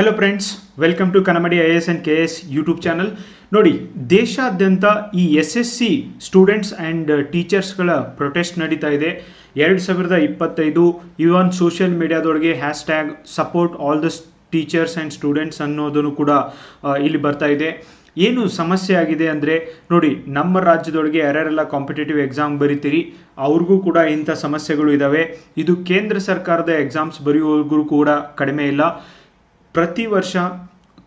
Hello friends welcome to Kannamadi I S and K S YouTube channel ನೋಡಿ, ದೇಶಾದ್ಯಂತ ಈ S S C students and ಟೀಚರ್ಸ್ಗಳ protest ನಡೀತಾ ಇದೆ. ಎರಡು ಸಾವಿರದ ಇಪ್ಪತ್ತೈದು even social ಮೀಡಿಯಾದೊಳಗೆ hashtag support all the teachers and students ಅನ್ನೋದನ್ನು ಕೂಡ ಇಲ್ಲಿ ಬರ್ತಾ ಇದೆ. ಏನು ಸಮಸ್ಯೆ ಆಗಿದೆ ಅಂದರೆ, ನೋಡಿ, ನಮ್ಮ ರಾಜ್ಯದೊಳಗೆ ಯಾರ್ಯಾರೆಲ್ಲ ಕಾಂಪಿಟೇಟಿವ್ ಎಕ್ಸಾಮ್ ಬರಿತೀರಿ, ಅವ್ರಿಗೂ ಕೂಡ ಇಂಥ ಸಮಸ್ಯೆಗಳು ಇದ್ದಾವೆ ಇದು ಕೇಂದ್ರ ಸರ್ಕಾರದ ಎಕ್ಸಾಮ್ಸ್ ಬರೆಯುವವರೆಗೂ ಕೂಡ ಕಡಿಮೆ ಇಲ್ಲ. ಪ್ರತಿ ವರ್ಷ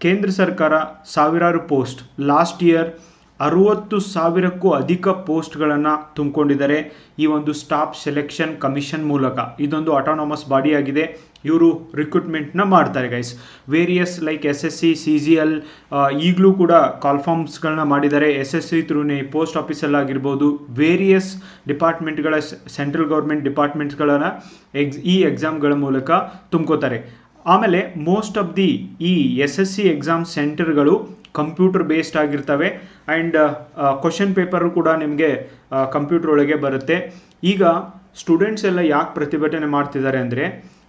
ಕೇಂದ್ರ ಸರ್ಕಾರ ಸಾವಿರಾರು ಪೋಸ್ಟ್, ಲಾಸ್ಟ್ ಇಯರ್ ಅರುವತ್ತು ಸಾವಿರಕ್ಕೂ ಅಧಿಕ ಪೋಸ್ಟ್ಗಳನ್ನು ತುಂಬಿಕೊಂಡಿದ್ದಾರೆ. ಈ ಒಂದು ಸ್ಟಾಫ್ ಸೆಲೆಕ್ಷನ್ ಕಮಿಷನ್ ಮೂಲಕ. ಇದೊಂದು ಆಟೋನಮಸ್ ಬಾಡಿ ಆಗಿದೆ. ಇವರು ರಿಕ್ರೂಟ್ಮೆಂಟ್ನ ಮಾಡ್ತಾರೆ guys various like S S C C G L ಈಗಲೂ ಕೂಡ ಕಾಲ್ಫಾರ್ಮ್ಸ್ಗಳನ್ನ ಮಾಡಿದ್ದಾರೆ. ಎಸ್ ಎಸ್ ಸಿ ತ್ರೂನೇ ಪೋಸ್ಟ್ ಆಫೀಸಲ್ಲಾಗಿರ್ಬೋದು ವೇರಿಯಸ್ ಡಿಪಾರ್ಟ್ಮೆಂಟ್ಗಳ ಸೆಂಟ್ರಲ್ ಗೌರ್ಮೆಂಟ್ ಡಿಪಾರ್ಟ್ಮೆಂಟ್ಸ್ಗಳನ್ನು ಎಕ್ಸ್ ಈ ಎಕ್ಸಾಮ್ಗಳ ಮೂಲಕ ತುಂಬ್ಕೋತಾರೆ. ಆಮೇಲೆ ಮೋಸ್ಟ್ ಆಫ್ ದಿ ಈ ಎಸ್ ಎಸ್ ಸಿ ಎಕ್ಸಾಮ್ ಸೆಂಟರ್ಗಳು ಕಂಪ್ಯೂಟರ್ ಬೇಸ್ಡ್ ಆಗಿರ್ತವೆ. ಆ್ಯಂಡ್ ಕ್ವಶನ್ ಪೇಪರ್ ಕೂಡ ನಿಮಗೆ ಕಂಪ್ಯೂಟರ್ ಒಳಗೆ ಬರುತ್ತೆ. ಈಗ ಸ್ಟೂಡೆಂಟ್ಸ್ ಎಲ್ಲ ಯಾಕೆ ಪ್ರತಿಭಟನೆ ಮಾಡ್ತಿದ್ದಾರೆ ಅಂದರೆ,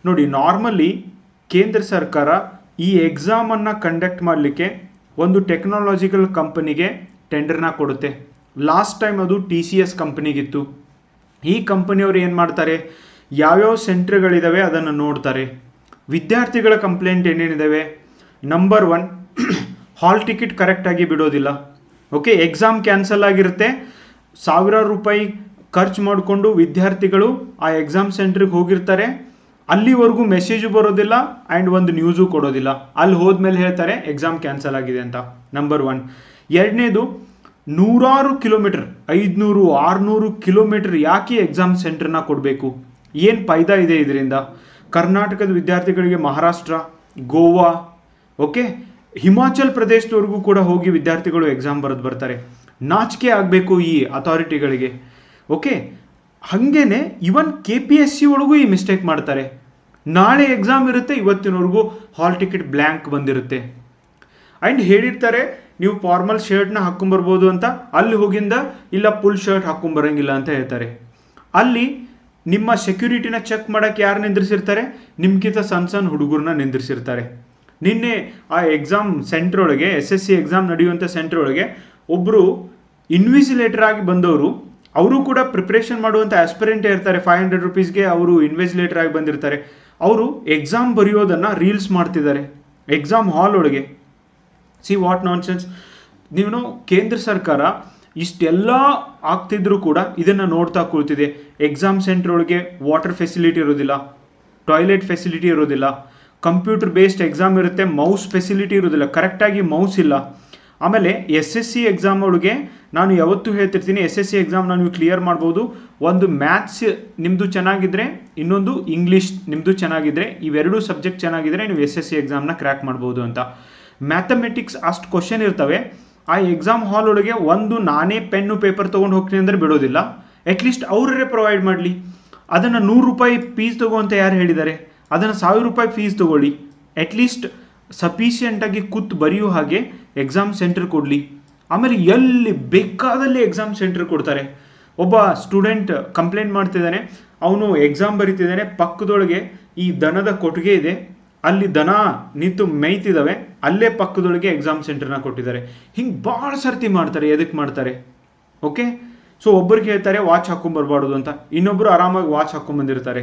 ನೋಡಿ ನಾರ್ಮಲಿ ಕೇಂದ್ರ ಸರ್ಕಾರ ಈ ಎಕ್ಸಾಮನ್ನು ಕಂಡಕ್ಟ್ ಮಾಡಲಿಕ್ಕೆ ಒಂದು ಟೆಕ್ನಾಲಜಿಕಲ್ ಕಂಪನಿಗೆ ಟೆಂಡರ್ನ ಕೊಡುತ್ತೆ. ಲಾಸ್ಟ್ ಟೈಮ್ ಅದು ಟಿ ಸಿ ಎಸ್ ಕಂಪನಿಗಿತ್ತು. ಈ ಕಂಪನಿಯವರು ಏನು ಮಾಡ್ತಾರೆ? ಯಾವ್ಯಾವ ಸೆಂಟ್ರ್ಗಳಿದ್ದಾವೆ ಅದನ್ನು ನೋಡ್ತಾರೆ. ವಿದ್ಯಾರ್ಥಿಗಳ ಕಂಪ್ಲೇಂಟ್ ಏನೇನಿದ್ದಾವೆ ನಂಬರ್ ಒನ್ ಹಾಲ್ ಟಿಕೆಟ್ ಕರೆಕ್ಟಾಗಿ ಬಿಡೋದಿಲ್ಲ. ಓಕೆ ಎಕ್ಸಾಮ್ ಕ್ಯಾನ್ಸಲ್ ಆಗಿರುತ್ತೆ. ಸಾವಿರಾರು ರೂಪಾಯಿ ಖರ್ಚು ಮಾಡಿಕೊಂಡು ವಿದ್ಯಾರ್ಥಿಗಳು ಆ ಎಕ್ಸಾಮ್ ಸೆಂಟ್ರಿಗೆ ಹೋಗಿರ್ತಾರೆ. ಅಲ್ಲಿವರೆಗೂ ಮೆಸೇಜು ಬರೋದಿಲ್ಲ ಆ್ಯಂಡ್ ಒಂದು ನ್ಯೂಸು ಕೊಡೋದಿಲ್ಲ. ಅಲ್ಲಿ ಹೋದ್ಮೇಲೆ ಹೇಳ್ತಾರೆ ಎಕ್ಸಾಮ್ ಕ್ಯಾನ್ಸಲ್ ಆಗಿದೆ ಅಂತ. ನಂಬರ್ ಒನ್ ಎರಡನೇದು, ನೂರಾರು ಕಿಲೋಮೀಟರ್ ಐದುನೂರು, ಆರುನೂರು ಕಿಲೋಮೀಟರ್ ಯಾಕೆ ಎಕ್ಸಾಮ್ ಸೆಂಟ್ರನ್ನ ಕೊಡಬೇಕು? ಏನು ಫೈದಾ ಇದೆ ಇದರಿಂದ? ಕರ್ನಾಟಕದ ವಿದ್ಯಾರ್ಥಿಗಳಿಗೆ ಮಹಾರಾಷ್ಟ್ರ, ಗೋವಾ, ಓಕೆ? ಹಿಮಾಚಲ್ ಪ್ರದೇಶದವರೆಗೂ ಕೂಡ ಹೋಗಿ ವಿದ್ಯಾರ್ಥಿಗಳು ಎಕ್ಸಾಮ್ ಬರೆದು ಬರ್ತಾರೆ. ನಾಚಿಕೆ ಆಗಬೇಕು ಈ ಅಥಾರಿಟಿಗಳಿಗೆ ಓಕೆ? ಹಾಗೇನೆ even K P S C ಒಳಗೂ ಈ ಮಿಸ್ಟೇಕ್ ಮಾಡ್ತಾರೆ. ನಾಳೆ ಎಕ್ಸಾಮ್ ಇರುತ್ತೆ, ಇವತ್ತಿನವರೆಗೂ ಹಾಲ್ ಟಿಕೆಟ್ ಬ್ಲ್ಯಾಂಕ್ ಬಂದಿರುತ್ತೆ. ಆ್ಯಂಡ್ ಹೇಳಿರ್ತಾರೆ, ನೀವು ಫಾರ್ಮಲ್ ಶರ್ಟ್ನ ಹಾಕ್ಕೊಂಬರ್ಬೋದು ಅಂತ. ಅಲ್ಲಿ ಹೋಗಿಂದ, ಇಲ್ಲ ಫುಲ್ ಶರ್ಟ್ ಹಾಕ್ಕೊಂಬರಂಗಿಲ್ಲ ಅಂತ ಹೇಳ್ತಾರೆ. ಅಲ್ಲಿ ನಿಮ್ಮ ಸೆಕ್ಯೂರಿಟಿನ ಚೆಕ್ ಮಾಡೋಕ್ಕೆ ಯಾರು ನಿಂದ್ರಿಸಿರ್ತಾರೆ? ನಿಮ್ಗಿಂತ ಸಣ್ಣ ಸಣ್ಣ ಹುಡುಗರನ್ನ ನಿಂದ್ರಿಸಿರ್ತಾರೆ. ನಿನ್ನೆ ಆ ಎಕ್ಸಾಮ್ ಸೆಂಟರ್ ಒಳಗೆ ಎಸ್ ಎಸ್ ಸಿ ಎಕ್ಸಾಮ್ ನಡೆಯುವಂಥ ಸೆಂಟರ್ ಒಳಗೆ ಒಬ್ಬರು ಇನ್ವಿಜಿಲೇಟರ್ ಆಗಿ ಬಂದವರು, ಅವರು ಕೂಡ ಪ್ರಿಪ್ರೇಷನ್ ಮಾಡುವಂಥ ಆಸ್ಪಿರೆಂಟ್ ಇರ್ತಾರೆ. ಫೈವ್ ಹಂಡ್ರೆಡ್ ರುಪೀಸ್ಗೆ ಅವರು ಇನ್ವೆಜಿಲೇಟರ್ ಆಗಿ ಬಂದಿರ್ತಾರೆ. ಅವರು ಎಕ್ಸಾಮ್ ಬರೆಯೋದನ್ನು ರೀಲ್ಸ್ ಮಾಡ್ತಿದ್ದಾರೆ. ಎಕ್ಸಾಮ್ ಹಾಲ್ ಒಳಗೆ. ಸಿ ವಾಟ್ ನಾನ್ ಸೆನ್ಸ್ ನೀವು ಕೇಂದ್ರ ಸರ್ಕಾರ ಇಷ್ಟೆಲ್ಲ ಆಗ್ತಿದ್ರು ಕೂಡ ಇದನ್ನು ನೋಡ್ತಾ ಕೂತಿದೆ. ಎಕ್ಸಾಮ್ ಸೆಂಟರ್ ಒಳಗೆ ವಾಟರ್ ಫೆಸಿಲಿಟಿ ಇರೋದಿಲ್ಲ ಟಾಯ್ಲೆಟ್ ಫೆಸಿಲಿಟಿ ಇರೋದಿಲ್ಲ ಕಂಪ್ಯೂಟರ್ ಬೇಸ್ಡ್ ಎಕ್ಸಾಮ್ ಇರುತ್ತೆ ಮೌಸ್ ಫೆಸಿಲಿಟಿ ಇರೋದಿಲ್ಲ ಕರೆಕ್ಟಾಗಿ ಮೌಸ್ ಇಲ್ಲ. ಆಮೇಲೆ ಎಸ್ ಎಸ್ ಸಿ ಎಕ್ಸಾಮ್ ಒಳಗೆ ನಾನು ಯಾವತ್ತೂ ಹೇಳ್ತಿರ್ತೀನಿ ಎಸ್ ಎಸ್ ಸಿ ಎಕ್ಸಾಮ್ ನಾನು ಕ್ಲಿಯರ್ ಮಾಡ್ಬೋದು. ಒಂದು ಮ್ಯಾಥ್ಸ್ ನಿಮ್ಮದು ಚೆನ್ನಾಗಿದ್ದರೆ ಇನ್ನೊಂದು ಇಂಗ್ಲೀಷ್ ನಿಮ್ಮದು ಚೆನ್ನಾಗಿದ್ದರೆ ಇವೆರಡೂ ಸಬ್ಜೆಕ್ಟ್ ಚೆನ್ನಾಗಿದ್ದರೆ ನೀವು ಎಸ್ ಎಸ್ ಸಿ ಎಕ್ಸಾಮ್ನ ಕ್ರ್ಯಾಕ್ ಮಾಡ್ಬೋದು ಅಂತ. ಮ್ಯಾಥಮೆಟಿಕ್ಸ್ ಅಷ್ಟು ಕ್ವಶನ್ ಇರ್ತವೆ. ಆ ಎಕ್ಸಾಮ್ ಹಾಲ್ ಒಳಗೆ ಒಂದು ನಾನೇ ಪೆನ್ನು ಪೇಪರ್ ತೊಗೊಂಡು ಹೋಗ್ತೀನಿ ಅಂದರೆ ಬಿಡೋದಿಲ್ಲ. ಅಟ್ಲೀಸ್ಟ್ ಅವರೇ ಪ್ರೊವೈಡ್ ಮಾಡಲಿ. ಅದನ್ನು ನೂರು ರೂಪಾಯಿ ಫೀಸ್ ತಗೋ ಅಂತ ಯಾರು ಹೇಳಿದ್ದಾರೆ? ಅದನ್ನು ಸಾವಿರ ರೂಪಾಯಿ ಫೀಸ್ ತಗೊಳ್ಳಿ. ಅಟ್ಲೀಸ್ಟ್ ಸಫಿಷಿಯೆಂಟಾಗಿ ಕೂತ್ ಬರೆಯೋ ಹಾಗೆ ಎಕ್ಸಾಮ್ ಸೆಂಟರ್ ಕೊಡಲಿ. ಆಮೇಲೆ ಎಲ್ಲಿ ಬೇಕಾದಲ್ಲಿ ಎಕ್ಸಾಮ್ ಸೆಂಟರ್ ಕೊಡ್ತಾರೆ. ಒಬ್ಬ ಸ್ಟೂಡೆಂಟ್ ಕಂಪ್ಲೇಂಟ್ ಮಾಡ್ತಿದ್ದಾನೆ. ಅವನು ಎಕ್ಸಾಮ್ ಬರೀತಿದ್ದಾನೆ. ಪಕ್ಕದೊಳಗೆ ಈ ದನದ ಕೊಟ್ಟಿಗೆ ಇದೆ. ಅಲ್ಲಿ ದನ ನಿಂತು ಮೇಯ್ತಿದ್ದಾವೆ ಅಲ್ಲೇ ಪಕ್ಕದೊಳಗೆ ಎಕ್ಸಾಮ್ ಸೆಂಟರ್ನ ಕೊಟ್ಟಿದ್ದಾರೆ. ಹಿಂಗೆ ಭಾಳ ಸರ್ತಿ ಮಾಡ್ತಾರೆ ಎದಕ್ಕೆ ಮಾಡ್ತಾರೆ? ಓಕೆ ಸೊ ಒಬ್ಬರಿಗೆ ಹೇಳ್ತಾರೆ ವಾಚ್ ಹಾಕೊಂಡ್ಬರ್ಬಾರ್ದು ಅಂತ. ಇನ್ನೊಬ್ಬರು ಆರಾಮಾಗಿ ವಾಚ್ ಹಾಕೊಂಡ್ಬಂದಿರ್ತಾರೆ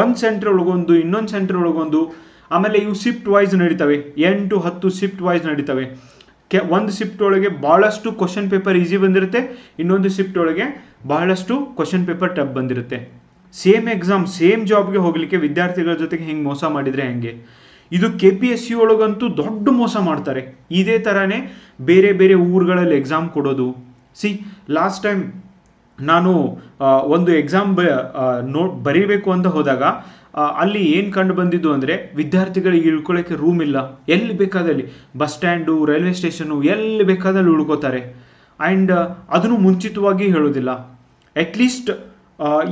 ಒಂದು ಸೆಂಟರ್ ಒಳಗೊಂದು, ಇನ್ನೊಂದು ಸೆಂಟರ್ ಒಳಗೊಂದು. ಆಮೇಲೆ ಇವು ಶಿಫ್ಟ್ ವೈಸ್ ನಡೀತವೆ. ಎಂಟು, ಹತ್ತು ಶಿಫ್ಟ್ ವೈಸ್ ನಡೀತವೆ. ಕೆ, ಒಂದು ಶಿಫ್ಟ್ ಒಳಗೆ ಭಾಳಷ್ಟು ಕ್ವಶನ್ ಪೇಪರ್ ಈಸಿ ಬಂದಿರುತ್ತೆ, ಇನ್ನೊಂದು ಶಿಫ್ಟ್ ಒಳಗೆ ಬಹಳಷ್ಟು ಕ್ವಶನ್ ಪೇಪರ್ ಟಫ್ ಬಂದಿರುತ್ತೆ. ಸೇಮ್ ಎಕ್ಸಾಮ್ ಸೇಮ್ ಜಾಬ್ಗೆ ಹೋಗಲಿಕ್ಕೆ ವಿದ್ಯಾರ್ಥಿಗಳ ಜೊತೆಗೆ ಹೆಂಗೆ ಮೋಸ ಮಾಡಿದರೆ ಹೆಂಗೆ? ಇದು ಕೆ ಪಿ ಎಸ್ ಸಿ ಒಳಗಂತೂ ದೊಡ್ಡ ಮೋಸ ಮಾಡ್ತಾರೆ. ಇದೇ ಥರನೇ ಬೇರೆ ಬೇರೆ ಊರುಗಳಲ್ಲಿ ಎಕ್ಸಾಮ್ ಕೊಡೋದು. ಸಿ ಲಾಸ್ಟ್ ಟೈಮ್ ನಾನು ಒಂದು ಎಕ್ಸಾಮ್ ಬ ನೋಟ್ ಬರೀಬೇಕು ಅಂತ ಹೋದಾಗ ಅಲ್ಲಿ ಏನು ಕಂಡು ಬಂದಿದ್ದು ಅಂದರೆ ವಿದ್ಯಾರ್ಥಿಗಳಿಗೆ ಇಳ್ಕೊಳ್ಳೋಕ್ಕೆ ರೂಮ್ ಇಲ್ಲ. ಎಲ್ಲಿ ಬೇಕಾದಲ್ಲಿ? ಬಸ್ ಸ್ಟ್ಯಾಂಡು ರೈಲ್ವೆ ಸ್ಟೇಷನು ಎಲ್ಲಿ ಬೇಕಾದಲ್ಲಿ ಉಳ್ಕೋತಾರೆ. ಆ್ಯಂಡ್ ಅದನ್ನು ಮುಂಚಿತವಾಗಿ ಹೇಳೋದಿಲ್ಲ. ಅಟ್ಲೀಸ್ಟ್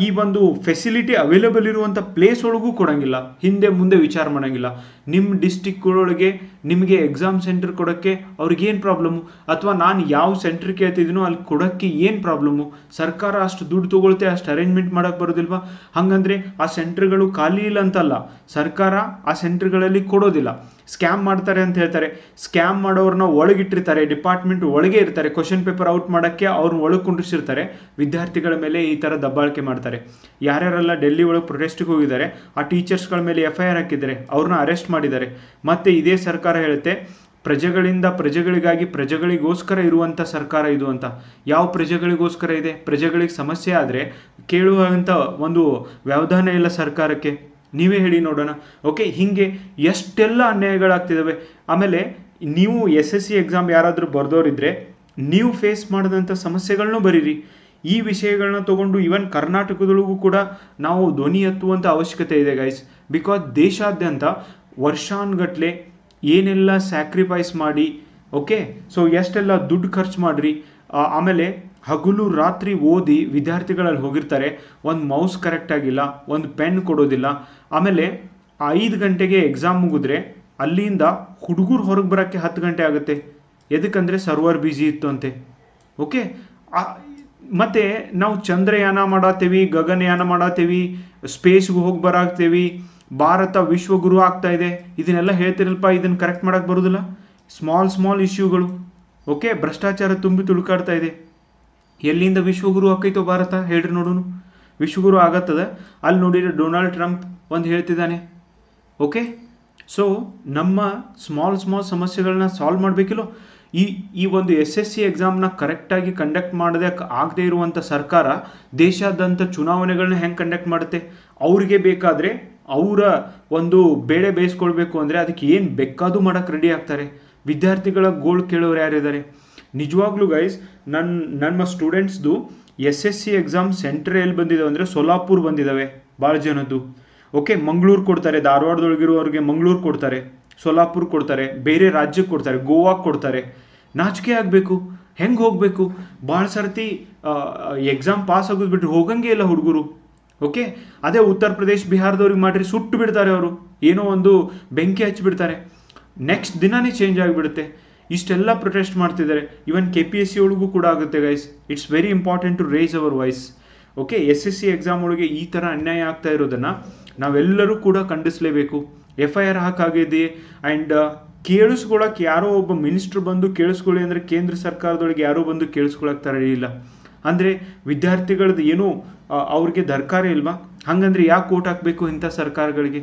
ಈ ಒಂದು ಫೆಸಿಲಿಟಿ ಅವೈಲೇಬಲ್ ಇರುವಂಥ ಪ್ಲೇಸ್ ಒಳಗೂ ಕೊಡೋಂಗಿಲ್ಲ. ಹಿಂದೆ ಮುಂದೆ ವಿಚಾರ ಮಾಡೋಂಗಿಲ್ಲ. ನಿಮ್ಮ ಡಿಸ್ಟಿಕ್ಗಳೊಳಗೆ ನಿಮಗೆ ಎಕ್ಸಾಮ್ ಸೆಂಟರ್ ಕೊಡೋಕ್ಕೆ ಅವ್ರಿಗೇನು ಪ್ರಾಬ್ಲಮ್ಮು ಅಥವಾ ನಾನು ಯಾವ ಸೆಂಟ್ರ್ ಕೇಳ್ತಿದ್ದೀನೋ ಅಲ್ಲಿ ಕೊಡೋಕ್ಕೆ ಏನು ಪ್ರಾಬ್ಲಮ್ಮು ಸರ್ಕಾರ ಅಷ್ಟು ದುಡ್ಡು ತೊಗೊಳುತ್ತೆ ಅಷ್ಟು ಅರೇಂಜ್ಮೆಂಟ್ ಮಾಡೋಕ್ಕೆ ಬರೋದಿಲ್ವಾ? ಹಾಗಂದರೆ ಆ ಸೆಂಟ್ರ್ಗಳು ಖಾಲಿ ಇಲ್ಲ ಅಂತಲ್ಲ. ಸರ್ಕಾರ ಆ ಸೆಂಟ್ರ್ಗಳಲ್ಲಿ ಕೊಡೋದಿಲ್ಲ. ಸ್ಕ್ಯಾಮ್ ಮಾಡ್ತಾರೆ ಅಂತ ಹೇಳ್ತಾರೆ. ಸ್ಕ್ಯಾಮ್ ಮಾಡೋರನ್ನ ಒಳಗಿಟ್ಟಿರ್ತಾರೆ, ಡಿಪಾರ್ಟ್ಮೆಂಟ್ ಒಳಗೆ ಇರ್ತಾರೆ, ಕ್ವಶನ್ ಪೇಪರ್ ಔಟ್ ಮಾಡೋಕ್ಕೆ ಅವ್ರನ್ನ ಒಳಗೆ ಕುಂಡಿಸಿರ್ತಾರೆ ವಿದ್ಯಾರ್ಥಿಗಳ ಮೇಲೆ ಈ ಥರ ದಬ್ಬಾಳಿಕೆ ಮಾಡ್ತಾರೆ. ಯಾರ್ಯಾರೆಲ್ಲ ಡೆಲ್ಲಿ ಒಳಗೆ ಪ್ರೊಟೆಸ್ಟಿಗೆ ಹೋಗಿದ್ದಾರೆ, ಆ ಟೀಚರ್ಸ್ಗಳ ಮೇಲೆ ಎಫ್ ಐ ಆರ್ ಹಾಕಿದ್ದಾರೆ ಅವ್ರನ್ನ ಅರೆಸ್ಟ್ ಮಾಡಿದ್ದಾರೆ. ಮತ್ತು ಇದೇ ಸರ್ಕಾರ ಹೇಳುತ್ತೆ, ಪ್ರಜೆಗಳಿಂದ ಪ್ರಜೆಗಳಿಗಾಗಿ ಪ್ರಜೆಗಳಿಗೋಸ್ಕರ ಇರುವಂಥ ಸರ್ಕಾರ ಇದು ಅಂತ. ಯಾವ ಪ್ರಜೆಗಳಿಗೋಸ್ಕರ ಇದೆ? ಪ್ರಜೆಗಳಿಗೆ ಸಮಸ್ಯೆ ಆದರೆ ಕೇಳುವಂಥ ಒಂದು ವ್ಯವಧಾನ ಇಲ್ಲ ಸರ್ಕಾರಕ್ಕೆ. ನೀವೇ ಹೇಳಿ ನೋಡೋಣ. ಓಕೆ ಹೀಗೆ ಎಷ್ಟೆಲ್ಲ ಅನ್ಯಾಯಗಳಾಗ್ತಿದ್ದಾವೆ ಆಮೇಲೆ ನೀವು ಎಸ್ ಎಸ್ ಸಿ ಎಕ್ಸಾಮ್ ಯಾರಾದರೂ ಬರೆದೋರಿದ್ದರೆ ನೀವು ಫೇಸ್ ಮಾಡಿದಂಥ ಸಮಸ್ಯೆಗಳನ್ನೂ ಬರೀರಿ. ಈ ವಿಷಯಗಳನ್ನ ತಗೊಂಡು ಇವನ್ ಕರ್ನಾಟಕದೊಳಗೂ ಕೂಡ ನಾವು ಧ್ವನಿ ಎತ್ತುವಂಥ ಅವಶ್ಯಕತೆ ಇದೆ ಗೈಸ್ ಬಿಕಾಸ್ ದೇಶಾದ್ಯಂತ ವರ್ಷಾನ್ಗಟ್ಲೆ ಏನೆಲ್ಲ ಸ್ಯಾಕ್ರಿಫೈಸ್ ಮಾಡಿ ಓಕೆ ಸೊ ಎಷ್ಟೆಲ್ಲ ದುಡ್ಡು ಖರ್ಚು ಮಾಡಿರಿ? ಆಮೇಲೆ ಹಗಲು ರಾತ್ರಿ ಓದಿ ವಿದ್ಯಾರ್ಥಿಗಳಲ್ಲಿ ಹೋಗಿರ್ತಾರೆ. ಒಂದು ಮೌಸ್ ಕರೆಕ್ಟ್ ಆಗಿಲ್ಲ, ಒಂದು ಪೆನ್ ಕೊಡೋದಿಲ್ಲ. ಆಮೇಲೆ ಐದು ಗಂಟೆಗೆ ಎಕ್ಸಾಮ್ ಮುಗಿದ್ರೆ ಅಲ್ಲಿಂದ ಹುಡುಗರು ಹೊರಗೆ ಬರೋಕ್ಕೆ ಹತ್ತು ಗಂಟೆ ಆಗುತ್ತೆ. ಎದಕ್ಕಂದರೆ ಸರ್ವರ್ ಬ್ಯುಸಿ ಇತ್ತು ಅಂತೆ. ಓಕೆ ಮತ್ತು ನಾವು ಚಂದ್ರಯಾನ ಮಾಡತ್ತೀವಿ, ಗಗನಯಾನ ಮಾಡತ್ತೀವಿ ಸ್ಪೇಸ್ಗೆ ಹೋಗಿ ಬರಾಕ್ತೇವಿ, ಭಾರತ ವಿಶ್ವಗುರು ಆಗ್ತಾ ಇದೆ. ಇದನ್ನೆಲ್ಲ ಹೇಳ್ತಿರಲ್ಪ ಇದನ್ನು ಕರೆಕ್ಟ್ ಮಾಡೋಕ್ಕೆ ಬರೋದಿಲ್ಲ? ಸ್ಮಾಲ್ ಸ್ಮಾಲ್ ಇಶ್ಯೂಗಳು ಓಕೆ ಭ್ರಷ್ಟಾಚಾರ ತುಂಬಿ ತುಳುಕಾಡ್ತಾ ಇದೆ. ಎಲ್ಲಿಂದ ವಿಶ್ವಗುರು ಆಕೈತೋ ಭಾರತ? ಹೇಳ್ರಿ ನೋಡೋನು. ವಿಶ್ವಗುರು ಆಗತ್ತದ? ಅಲ್ಲಿ ನೋಡಿದ್ರೆ ಡೊನಾಲ್ಡ್ ಟ್ರಂಪ್ ಒಂದು ಹೇಳ್ತಿದ್ದಾನೆ. ಓಕೆ? ಸೊ ನಮ್ಮ ಸ್ಮಾಲ್ ಸ್ಮಾಲ್ ಸಮಸ್ಯೆಗಳನ್ನ ಸಾಲ್ವ್ ಮಾಡಬೇಕಿಲ್ಲೋ? ಈ ಈ ಒಂದು ಎಸ್ ಎಸ್ ಸಿ ಎಕ್ಸಾಮ್ನ ಕರೆಕ್ಟಾಗಿ ಕಂಡಕ್ಟ್ ಮಾಡದೆ ಆಗದೆ ಇರುವಂಥ ಸರ್ಕಾರ ದೇಶಾದ್ಯಂತ ಚುನಾವಣೆಗಳನ್ನ ಹೆಂಗೆ ಕಂಡಕ್ಟ್ ಮಾಡುತ್ತೆ? ಅವ್ರಿಗೆ ಬೇಕಾದರೆ ಅವರ ಒಂದು ಬೇಳೆ ಬೇಯಿಸ್ಕೊಳ್ಬೇಕು ಅಂದರೆ ಅದಕ್ಕೆ ಏನು ಬೇಕಾದರೂ ಮಾಡೋಕ್ಕೆ ರೆಡಿ ಆಗ್ತಾರೆ. ವಿದ್ಯಾರ್ಥಿಗಳ ಗೋಳು ಕೇಳೋರು ಯಾರಿದ್ದಾರೆ? ನಿಜವಾಗ್ಲೂ ಗೈಸ್ ನನ್ನ ನಮ್ಮ ಸ್ಟೂಡೆಂಟ್ಸ್ದು S S C exam centre ಎಲ್ಲಿ ಬಂದಿದ್ದಾವೆ ಅಂದರೆ ಸೋಲಾಪುರ್ ಬಂದಿದ್ದಾವೆ ಭಾಳ ಜನದ್ದು. ಓಕೆ ಮಂಗಳೂರು ಕೊಡ್ತಾರೆ, ಧಾರವಾಡದೊಳಗಿರುವವ್ರಿಗೆ ಮಂಗಳೂರು ಕೊಡ್ತಾರೆ, ಸೋಲಾಪುರ್ ಕೊಡ್ತಾರೆ, ಬೇರೆ ರಾಜ್ಯಕ್ಕೆ ಕೊಡ್ತಾರೆ ಗೋವಾಕ್ಕೆ ಕೊಡ್ತಾರೆ. ನಾಚಿಕೆ ಆಗಬೇಕು, ಹೆಂಗೆ ಹೋಗಬೇಕು? ಭಾಳ ಸರ್ತಿ ಎಕ್ಸಾಮ್ ಪಾಸ್ ಆಗೋದು ಬಿಟ್ಟರೆ ಹೋಗಂಗೆ ಇಲ್ಲ ಹುಡುಗರು. ಓಕೆ ಅದೇ ಉತ್ತರ ಪ್ರದೇಶ್, ಬಿಹಾರದವ್ರಿಗೆ ಮಾಡಿರಿ ಸುಟ್ಟು ಬಿಡ್ತಾರೆ ಅವರು. ಏನೋ ಒಂದು ಬೆಂಕಿ ಹಚ್ಚಿಬಿಡ್ತಾರೆ ನೆಕ್ಸ್ಟ್ ದಿನಾನೇ ಚೇಂಜ್ ಆಗಿಬಿಡುತ್ತೆ. ಇಷ್ಟೆಲ್ಲ ಪ್ರೊಟೆಸ್ಟ್ ಮಾಡ್ತಿದ್ದಾರೆ. Even K P S C ಒಳಗೂ ಕೂಡ ಆಗುತ್ತೆ guys it's very important to raise our voice okay S S C exam ಒಳಗೆ ಈ ಥರ ಅನ್ಯಾಯ ಆಗ್ತಾ ಇರೋದನ್ನು ನಾವೆಲ್ಲರೂ ಕೂಡ ಖಂಡಿಸಲೇಬೇಕು. ಎಫ್ ಐ ಆರ್ ಹಾಕಾಗಿದೆ ಆ್ಯಂಡ್ ಕೇಳಿಸ್ಕೊಳಕ್ಕೆ ಯಾರೋ ಒಬ್ಬ ಮಿನಿಸ್ಟ್ರು ಬಂದು ಕೇಳಿಸ್ಕೊಳ್ಳಿ ಅಂದರೆ ಕೇಂದ್ರ ಸರ್ಕಾರದೊಳಗೆ ಯಾರೋ ಬಂದು ಕೇಳಿಸ್ಕೊಳಕ್ಕೆ ತರಲಿಲ್ಲ ಅಂದರೆ ವಿದ್ಯಾರ್ಥಿಗಳದ್ದು ಏನೂ ಅವ್ರಿಗೆ ದರ್ಕಾರ ಇಲ್ವಾ? ಹಾಗಂದ್ರೆ ಯಾಕೆ ಓಟ್ ಹಾಕಬೇಕು ಇಂಥ ಸರ್ಕಾರಗಳಿಗೆ?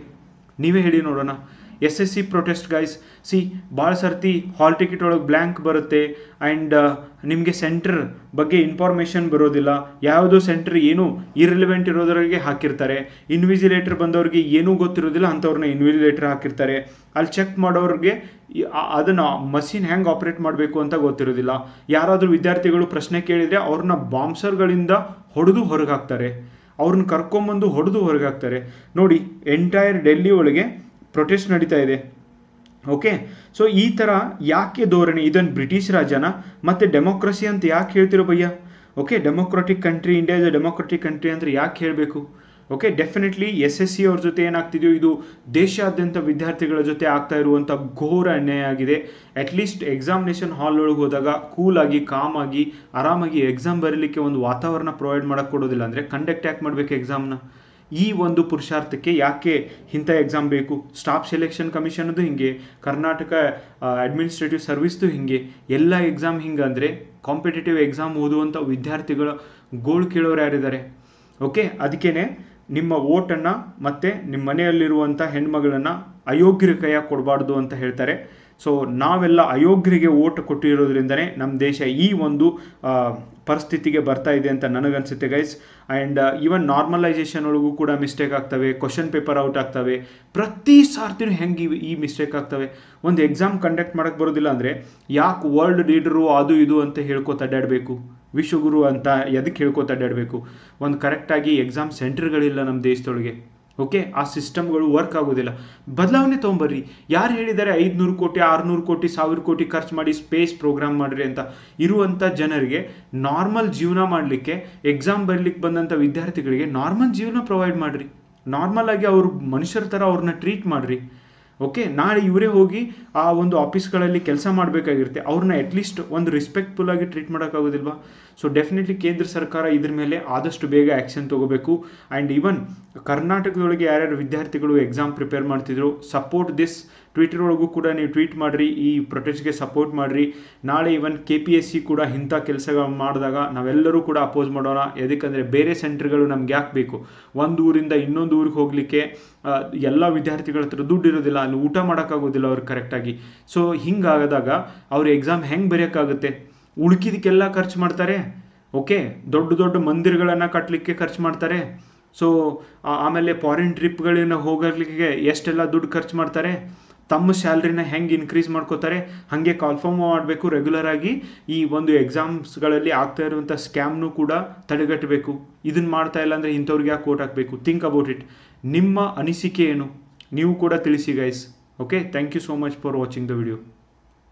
ನೀವೇ ಹೇಳಿ ನೋಡೋಣ. S S C protest guys see ಭಾಳ ಸರ್ತಿ ಹಾಲ್ ಟಿಕೆಟ್ ಒಳಗೆ ಬ್ಲ್ಯಾಂಕ್ ಬರುತ್ತೆ. ಆ್ಯಂಡ್ ನಿಮಗೆ ಸೆಂಟ್ರ್ ಬಗ್ಗೆ ಇನ್ಫಾರ್ಮೇಷನ್ ಬರೋದಿಲ್ಲ. ಯಾವುದೋ ಸೆಂಟ್ರ್ ಏನು ಇರ್ರಿಲೆವೆಂಟ್ ಇರೋದ್ರಿಗೆ ಹಾಕಿರ್ತಾರೆ. ಇನ್ವಿಜಿಲೇಟರ್ ಬಂದವ್ರಿಗೆ ಏನೂ ಗೊತ್ತಿರೋದಿಲ್ಲ ಅಂಥವ್ರನ್ನ ಇನ್ವಿಜಿಲೇಟರ್ ಹಾಕಿರ್ತಾರೆ. ಅಲ್ಲಿ ಚೆಕ್ ಮಾಡೋರಿಗೆ ಅದನ್ನು ಮಷಿನ್ ಹೆಂಗೆ ಆಪ್ರೇಟ್ ಮಾಡಬೇಕು ಅಂತ ಗೊತ್ತಿರೋದಿಲ್ಲ. ಯಾರಾದರೂ ವಿದ್ಯಾರ್ಥಿಗಳು ಪ್ರಶ್ನೆ ಕೇಳಿದರೆ ಅವ್ರನ್ನ ಬಾಂಬ್ಸರ್ಗಳಿಂದ ಹೊಡೆದು ಹೊರಗೆ ಹಾಕ್ತಾರೆ ಅವ್ರನ್ನ ಕರ್ಕೊಂಬಂದು ಹೊಡೆದು ಹೊರಗೆ ಹಾಕ್ತಾರೆ ನೋಡಿ ಎಂಟೈರ್ ಡೆಲ್ಲಿ ಒಳಗೆ ಪ್ರೊಟೆಸ್ಟ್ ನಡೀತಾ ಇದೆ. ಓಕೆ ಸೊ ಈ ಥರ ಯಾಕೆ ಧೋರಣೆ? ಇದನ್ನು ಬ್ರಿಟಿಷ್ ರಾಜನ ಮತ್ತು ಡೆಮೋಕ್ರಸಿ ಅಂತ ಯಾಕೆ ಹೇಳ್ತಿರೋ bhaiya? Okay democratic country India is a democratic country ಅಂದರೆ ಯಾಕೆ ಹೇಳಬೇಕು? Okay definitely S S C ಅವ್ರ ಜೊತೆ ಏನಾಗ್ತಿದೆಯೋ, ಇದು ದೇಶಾದ್ಯಂತ ವಿದ್ಯಾರ್ಥಿಗಳ ಜೊತೆ ಆಗ್ತಾ ಇರುವಂಥ ಘೋರ ಅನ್ಯಾಯ ಆಗಿದೆ. ಅಟ್ಲೀಸ್ಟ್ ಎಕ್ಸಾಮಿನೇಷನ್ ಹಾಲ್ ಒಳಗೆ ಹೋದಾಗ ಕೂಲಾಗಿ ಕಾಮಾಗಿ ಆರಾಮಾಗಿ ಎಕ್ಸಾಮ್ ಬರೀಲಿಕ್ಕೆ ಒಂದು ವಾತಾವರಣ ಪ್ರೊವೈಡ್ ಮಾಡೋಕ್ಕೆ ಕೊಡೋದಿಲ್ಲ. ಅಂದರೆ ಕಂಡಕ್ಟ್ ಯಾಕೆ ಮಾಡಬೇಕು ಎಕ್ಸಾಮ್ನ ಈ ಒಂದು ಪುರುಷಾರ್ಥಕ್ಕೆ ಯಾಕೆ ಇಂಥ ಎಕ್ಸಾಮ್ ಬೇಕು? ಸ್ಟಾಫ್ ಸೆಲೆಕ್ಷನ್ ಕಮಿಷನ್ದು ಹಿಂಗೆ, ಕರ್ನಾಟಕ ಅಡ್ಮಿನಿಸ್ಟ್ರೇಟಿವ್ ಸರ್ವಿಸ್ದು ಹಿಂಗೆ. ಎಲ್ಲ ಎಕ್ಸಾಮ್ ಹಿಂಗೆ ಅಂದರೆ ಕಾಂಪಿಟೇಟಿವ್ ಎಕ್ಸಾಮ್ ಓದುವಂಥ ವಿದ್ಯಾರ್ಥಿಗಳ ಗೋಳು ಕೇಳೋರು ಯಾರಿದ್ದಾರೆ? ಓಕೆ ಅದಕ್ಕೇ ನಿಮ್ಮ ಓಟನ್ನು ಮತ್ತು ನಿಮ್ಮ ಮನೆಯಲ್ಲಿರುವಂಥ ಹೆಣ್ಮಗಳನ್ನು ಅಯೋಗ್ಯರ ಕೈಯಾಗಿ ಕೊಡಬಾರ್ದು ಅಂತ ಹೇಳ್ತಾರೆ. ಸೊ ನಾವೆಲ್ಲ ಅಯೋಗ್ಯರಿಗೆ ಓಟ್ ಕೊಟ್ಟಿರೋದ್ರಿಂದನೇ ನಮ್ಮ ದೇಶ ಈ ಒಂದು ಪರಿಸ್ಥಿತಿಗೆ ಬರ್ತಾ ಇದೆ ಅಂತ ನನಗನ್ಸುತ್ತೆ ಗೈಸ್ ಆ್ಯಂಡ್ ಈವನ್ ನಾರ್ಮಲೈಸೇಷನ್ ಒಳಗೂ ಕೂಡ ಮಿಸ್ಟೇಕ್ ಆಗ್ತವೆ ಕ್ವಶನ್ ಪೇಪರ್ ಔಟ್ ಆಗ್ತವೆ. ಪ್ರತಿ ಸಾರ್ತಿನೂ ಹೆಂಗೆ ಈ ಮಿಸ್ಟೇಕ್ ಆಗ್ತವೆ? ಒಂದು ಎಕ್ಸಾಮ್ ಕಂಡಕ್ಟ್ ಮಾಡೋಕ್ಕೆ ಬರೋದಿಲ್ಲ ಅಂದರೆ ಯಾಕೆ ವರ್ಲ್ಡ್ ಲೀಡರು ಅದು ಇದು ಅಂತ ಹೇಳ್ಕೊತ ಅಡ್ಡಾಡಬೇಕು ವಿಶ್ವಗುರು ಅಂತ ಎದಕ್ಕೆ ಹೇಳ್ಕೊತ ಅಡ್ಡಾಡಬೇಕು ಒಂದು ಕರೆಕ್ಟಾಗಿ ಎಕ್ಸಾಮ್ ಸೆಂಟರ್ಗಳಿಲ್ಲ ನಮ್ಮ ದೇಶದೊಳಗೆ. ಓಕೆ ಆ ಸಿಸ್ಟಮ್ಗಳು ವರ್ಕ್ ಆಗೋದಿಲ್ಲ. ಬದಲಾವಣೆ ತೊಗೊಂಬರ್ರಿ. ಯಾರು ಹೇಳಿದ್ದಾರೆ ಐದುನೂರು ಕೋಟಿ, ಆರುನೂರು ಕೋಟಿ, ಸಾವಿರ ಕೋಟಿ ಖರ್ಚು ಮಾಡಿ ಸ್ಪೇಸ್ ಪ್ರೋಗ್ರಾಮ್ ಮಾಡಿರಿ ಅಂತ ಇರುವಂಥ ಜನರಿಗೆ ನಾರ್ಮಲ್ ಜೀವನ ಮಾಡಲಿಕ್ಕೆ ಎಕ್ಸಾಮ್ ಬರಲಿಕ್ಕೆ ಬಂದಂಥ ವಿದ್ಯಾರ್ಥಿಗಳಿಗೆ ನಾರ್ಮಲ್ ಜೀವನ ಪ್ರೊವೈಡ್ ಮಾಡಿರಿ. ನಾರ್ಮಲ್ ಆಗಿ ಅವರು ಮನುಷ್ಯರ ಥರ ಅವ್ರನ್ನ ಟ್ರೀಟ್ ಮಾಡಿರಿ. ಓಕೆ ನಾಳೆ ಇವರೇ ಹೋಗಿ ಆ ಒಂದು ಆಫೀಸ್ಗಳಲ್ಲಿ ಕೆಲಸ ಮಾಡಬೇಕಾಗಿರುತ್ತೆ. ಅವ್ರನ್ನ ಅಟ್ಲೀಸ್ಟ್ ಒಂದು ರೆಸ್ಪೆಕ್ಟ್ಫುಲ್ ಆಗಿ ಟ್ರೀಟ್ ಮಾಡೋಕ್ಕಾಗೋದಿಲ್ವಾ ಸೊ ಡೆಫಿನೆಟ್ಲಿ ಕೇಂದ್ರ ಸರ್ಕಾರ ಇದ್ರ ಮೇಲೆ ಆದಷ್ಟು ಬೇಗ ಆ್ಯಕ್ಷನ್ ತೊಗೋಬೇಕು. ಆ್ಯಂಡ್ ಈವನ್ ಕರ್ನಾಟಕದೊಳಗೆ ಯಾರ್ಯಾರು ವಿದ್ಯಾರ್ಥಿಗಳು ಎಕ್ಸಾಮ್ ಪ್ರಿಪೇರ್ ಮಾಡ್ತಿದ್ರು ಸಪೋರ್ಟ್ ದಿಸ್ ಟ್ವಿಟರ್ ಒಳಗೂ ಕೂಡ ನೀವು ಟ್ವೀಟ್ ಮಾಡಿರಿ, ಈ ಪ್ರೊಟೆಸ್ಟ್ಗೆ ಸಪೋರ್ಟ್ ಮಾಡಿರಿ. ನಾಳೆ even K P S C ಕೂಡ ಇಂಥ ಕೆಲಸ ಮಾಡಿದಾಗ ನಾವೆಲ್ಲರೂ ಕೂಡ ಅಪೋಸ್ ಮಾಡೋಣ. ಯಾಕಂದರೆ ಬೇರೆ ಸೆಂಟ್ರ್ಗಳು ನಮ್ಗೆ ಯಾಕೆ ಬೇಕು? ಒಂದು ಊರಿಂದ ಇನ್ನೊಂದು ಊರಿಗೆ ಹೋಗಲಿಕ್ಕೆ ಎಲ್ಲ ವಿದ್ಯಾರ್ಥಿಗಳ ಹತ್ರ ದುಡ್ಡು ಇರೋದಿಲ್ಲ, ಅಲ್ಲಿ ಊಟ ಮಾಡೋಕ್ಕಾಗೋದಿಲ್ಲ ಅವ್ರಿಗೆ ಕರೆಕ್ಟಾಗಿ ಸೊ ಹಿಂಗಾದಾಗ ಅವ್ರ ಎಕ್ಸಾಮ್ ಹೆಂಗೆ ಬರೆಯೋಕ್ಕಾಗುತ್ತೆ? ಉಳ್ಕಿದಕ್ಕೆಲ್ಲ ಖರ್ಚು ಮಾಡ್ತಾರೆ? ಓಕೆ, ದೊಡ್ಡ ದೊಡ್ಡ ಮಂದಿರಗಳನ್ನು ಕಟ್ಟಲಿಕ್ಕೆ ಖರ್ಚು ಮಾಡ್ತಾರೆ? ಸೊ ಆಮೇಲೆ ಫಾರಿನ್ ಟ್ರಿಪ್ಗಳನ್ನ ಹೋಗಲಿಕ್ಕೆ ಎಷ್ಟೆಲ್ಲ ದುಡ್ಡು ಖರ್ಚು ಮಾಡ್ತಾರೆ? ತಮ್ಮ ಸ್ಯಾಲ್ರಿನ ಹೆಂಗೆ ಇನ್ಕ್ರೀಸ್ ಮಾಡ್ಕೋತಾರೆ, ಹಾಗೆ ಕಾನ್ಫರ್ಮ್ ಮಾಡಬೇಕು ರೆಗ್ಯುಲರ್ ಆಗಿ ಈ ಒಂದು ಎಕ್ಸಾಮ್ಸ್ಗಳಲ್ಲಿ ಆಗ್ತಾ ಇರುವಂಥ ಸ್ಕ್ಯಾಮ್ನು ಕೂಡ ತಡೆಗಟ್ಟಬೇಕು. ಇದನ್ನು ಮಾಡ್ತಾ ಇಲ್ಲ ಅಂದರೆ ಇಂಥವ್ರಿಗೆ ಯಾಕೆ ಕೋಟ್ ಹಾಕಬೇಕು? ಥಿಂಕ್ ಅಬೌಟ್ ಇಟ್ ನಿಮ್ಮ ಅನಿಸಿಕೆ ಏನು? ನೀವು ಕೂಡ ತಿಳಿಸಿ guys okay thank you so much for watching the video